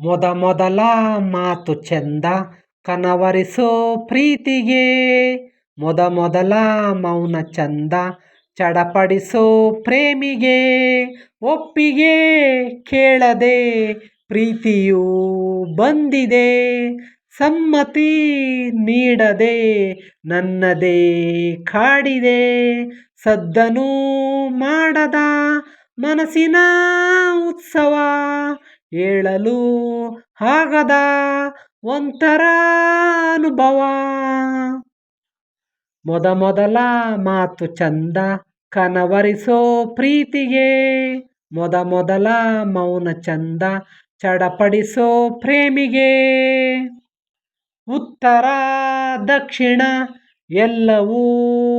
ಮೊದ ಮೊದಲ ಮಾತು ಚೆಂದ ಕನವರಿಸೋ ಪ್ರೀತಿಗೆ ಮೊದ ಮೊದಲ ಮೌನ ಚಂದ ಚಡಪಡಿಸೋ ಪ್ರೇಮಿಗೆ ಒಪ್ಪಿಗೆ ಕೇಳದೆ ಪ್ರೀತಿಯು ಬಂದಿದೆ ಸಮ್ಮತಿ ನೀಡದೆ ನನ್ನದೇ ಕಾಡಿದೆ ಸದ್ದನು ಮಾಡದ ಮನಸ್ಸಿನ ಉತ್ಸವ ಹೇಳಲು ಆಗದ ಒಂಥರ ಅನುಭವ. ಮೊದಮೊದಲ ಮಾತು ಚಂದ ಕನವರಿಸೋ ಪ್ರೀತಿಗೆ ಮೊದಮೊದಲ ಮೌನ ಚಂದ ಚಡಪಡಿಸೋ ಪ್ರೇಮಿಗೆ. ಉತ್ತರ, ದಕ್ಷಿಣ ಎಲ್ಲವೂ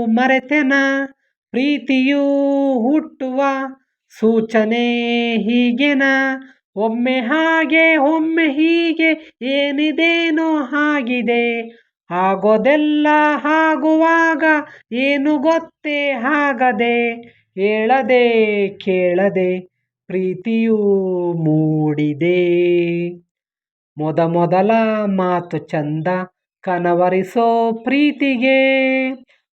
ಮರೆತೆನ, ಪ್ರೀತಿಯೂ ಹುಟ್ಟುವ ಸೂಚನೆ ಹೀಗೆನ ಒಮ್ಮೆ ಹಾಗೆ, ಒಮ್ಮೆ ಹೀಗೆ, ಏನಿದೇನೋ ಆಗಿದೆ ಆಗೋದೆಲ್ಲ ಆಗುವಾಗ ಏನು ಗೊತ್ತೇ ಆಗದೆ, ಹೇಳದೆ, ಕೇಳದೆ, ಪ್ರೀತಿಯೂ ಮೂಡಿದೆ. ಮೊದ ಮೊದಲ ಮಾತು ಚಂದ ಕನವರಿಸೋ ಪ್ರೀತಿಗೆ,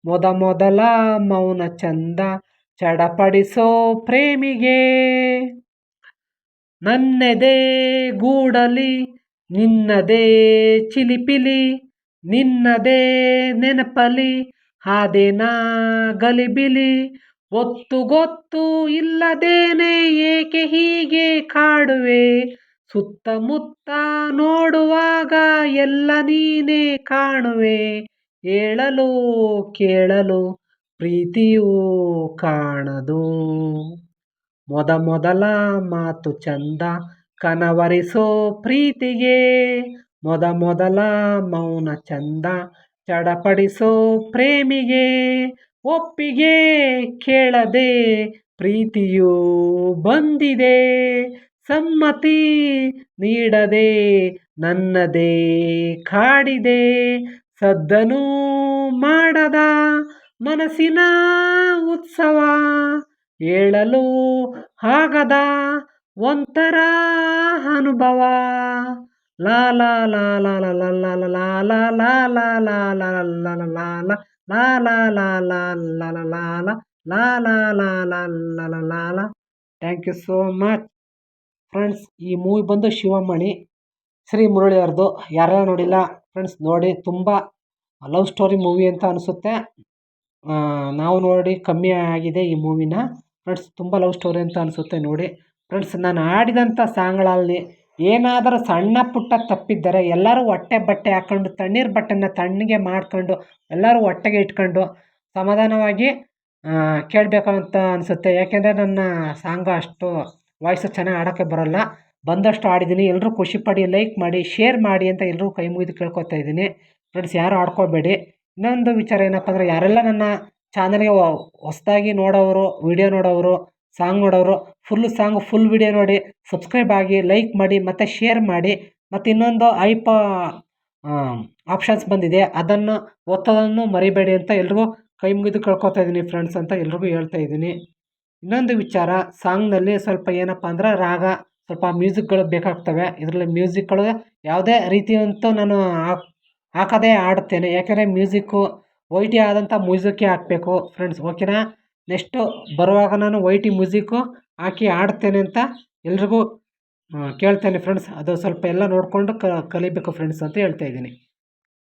ಮೊದ ಮೊದಲ ಮೌನ ಚಂದ ಚಡಪಡಿಸೋ ಪ್ರೇಮಿಗೆ. ನನ್ನೆದೆ ಗೂಡಲಿ, ನಿನ್ನದೇ ಚಿಲಿಪಿಲಿ, ನಿನ್ನದೇ ನೆನಪಲಿ, ಹಾದೇನಾ ಗಲಿಬಿಲಿ ಒತ್ತು ಗೊತ್ತು ಇಲ್ಲದೇನೆ ಏಕೆ ಹೀಗೆ ಕಾಡುವೆ? ಸುತ್ತಮುತ್ತ ನೋಡುವಾಗ ಎಲ್ಲ ನೀನೇ ಕಾಣುವೆ, ಹೇಳಲು ಕೇಳಲು ಪ್ರೀತಿಯೂ ಕಾಣದು. ಮೊದ ಮೊದಲ ಮಾತು ಚಂದ ಕನವರಿಸೋ ಪ್ರೀತಿಗೆ. ಮೊದ ಮೊದಲ ಮೌನ ಚಂದ ಚಡಪಡಿಸೋ ಪ್ರೇಮಿಗೆ. ಒಪ್ಪಿಗೆ ಕೇಳದೆ ಪ್ರೀತಿಯು ಬಂದಿದೆ. ಸಮ್ಮತಿ ನೀಡದೆ ನನ್ನದೇ ಕಾಡಿದೆ. ಸದ್ದನೂ ಮಾಡದ ಮನಸ್ಸಿನ ಉತ್ಸವ ಹೇಳಲು ಆಗದ ಒಂಥರ ಅನುಭವ ಲಾ thank you so much friends ಈ ಮೂವಿ ಬಂದು ಶಿವಮಣಿ ಶ್ರೀ ಮುರಳಿ ಅವ್ರದ್ದು ನೋಡಿಲ್ಲ ಫ್ರೆಂಡ್ಸ್ ನೋಡಿ ತುಂಬ ಲವ್ ಸ್ಟೋರಿ ಮೂವಿ ಅಂತ ಅನಿಸುತ್ತೆ ನಾವು ನೋಡಿ ಕಮ್ಮಿ ಆಗಿದೆ ಈ ಮೂವಿನ ಫ್ರೆಂಡ್ಸ್ ತುಂಬ ಲವ್ ಸ್ಟೋರಿ ಅಂತ ಅನಿಸುತ್ತೆ ನೋಡಿ. ಫ್ರೆಂಡ್ಸ್ ನಾನು ಆಡಿದಂಥ ಸಾಂಗ್ಗಳಲ್ಲಿ ಏನಾದರೂ ಸಣ್ಣ ಪುಟ್ಟ ತಪ್ಪಿದ್ದರೆ ಎಲ್ಲರೂ ಹೊಟ್ಟೆ ಬಟ್ಟೆ ಹಾಕ್ಕೊಂಡು ತಣ್ಣೀರು ಬಟ್ಟೆನ ತಣ್ಣಗೆ ಮಾಡ್ಕೊಂಡು, ಎಲ್ಲರೂ ಹೊಟ್ಟೆಗೆ ಇಟ್ಕೊಂಡು ಸಮಾಧಾನವಾಗಿ ಕೇಳಬೇಕು ಅಂತ ಅನಿಸುತ್ತೆ. ಯಾಕೆಂದರೆ ನನ್ನ ಸಾಂಗ್ ಅಷ್ಟು ವಾಯ್ಸು ಚೆನ್ನಾಗಿ ಆಡೋಕ್ಕೆ ಬರೋಲ್ಲ. ಬಂದಷ್ಟು ಆಡಿದ್ದೀನಿ. ಎಲ್ಲರೂ ಖುಷಿಪಡಿ ಲೈಕ್ ಮಾಡಿ ಶೇರ್ ಮಾಡಿ ಅಂತ ಎಲ್ಲರೂ ಕೈ ಮುಗಿದು ಕೇಳ್ಕೊತಾ ಇದ್ದೀನಿ. ಫ್ರೆಂಡ್ಸ್ ಯಾರು ಆಡ್ಕೋಬೇಡಿ. ಇನ್ನೊಂದು ವಿಚಾರ ಏನಪ್ಪ ಅಂದರೆ, ಯಾರೆಲ್ಲ ನನ್ನ ಚಾನಲ್ಗೆ ಹೊಸದಾಗಿ ನೋಡೋರು ವೀಡಿಯೋ ನೋಡೋರು ಸಾಂಗ್ ನೋಡೋವ್ರು, ಫುಲ್ ಸಾಂಗ್, ಫುಲ್ ವೀಡಿಯೋ ನೋಡಿ ಸಬ್ಸ್ಕ್ರೈಬ್ ಆಗಿ, ಲೈಕ್ ಮಾಡಿ, ಮತ್ತು ಶೇರ್ ಮಾಡಿ, ಮತ್ತು ಇನ್ನೊಂದು ಐಪ ಆಪ್ಷನ್ಸ್ ಬಂದಿದೆ. ಅದನ್ನು, ಒತ್ತೋದನ್ನು ಮರಿಬೇಡಿ ಅಂತ ಎಲ್ರಿಗೂ ಕೈ ಮುಗಿದು ಕೇಳ್ಕೊತಾ ಇದ್ದೀನಿ ಫ್ರೆಂಡ್ಸ್ ಅಂತ ಎಲ್ರಿಗೂ ಹೇಳ್ತಾ ಇದ್ದೀನಿ. ಇನ್ನೊಂದು ವಿಚಾರ, ಸಾಂಗ್ನಲ್ಲಿ ಸ್ವಲ್ಪ ಏನಪ್ಪ ಅಂದ್ರೆ ರಾಗ, ಸ್ವಲ್ಪ ಮ್ಯೂಸಿಕ್ಗಳು ಬೇಕಾಗ್ತವೆ. ಇದರಲ್ಲಿ ಮ್ಯೂಸಿಕ್ಗಳು ಯಾವುದೇ ರೀತಿಯಂತೂ ನಾನು ಹಾಕ್, ಹಾಕದೇ ಆಡುತ್ತೇನೆ ಯಾಕೆಂದರೆ ಮ್ಯೂಸಿಕ್ಕು ವೈಟಿ ಆದಂಥ ಮ್ಯೂಸಿಕ್ಕೇ ಹಾಕಬೇಕು ಫ್ರೆಂಡ್ಸ್ ಓಕೆನಾ ನೆಕ್ಸ್ಟು ಬರುವಾಗ ನಾನು ವೈಟಿ ಮ್ಯೂಸಿಕ್ಕು ಹಾಕಿ ಆಡ್ತೇನೆ ಅಂತ ಎಲ್ರಿಗೂ ಕೇಳ್ತೇನೆ ಫ್ರೆಂಡ್ಸ್ ಅದು ಸ್ವಲ್ಪ ಎಲ್ಲ ನೋಡಿಕೊಂಡು ಕಲಿಬೇಕು ಫ್ರೆಂಡ್ಸ್ ಅಂತ ಹೇಳ್ತಾ ಇದ್ದೀನಿ.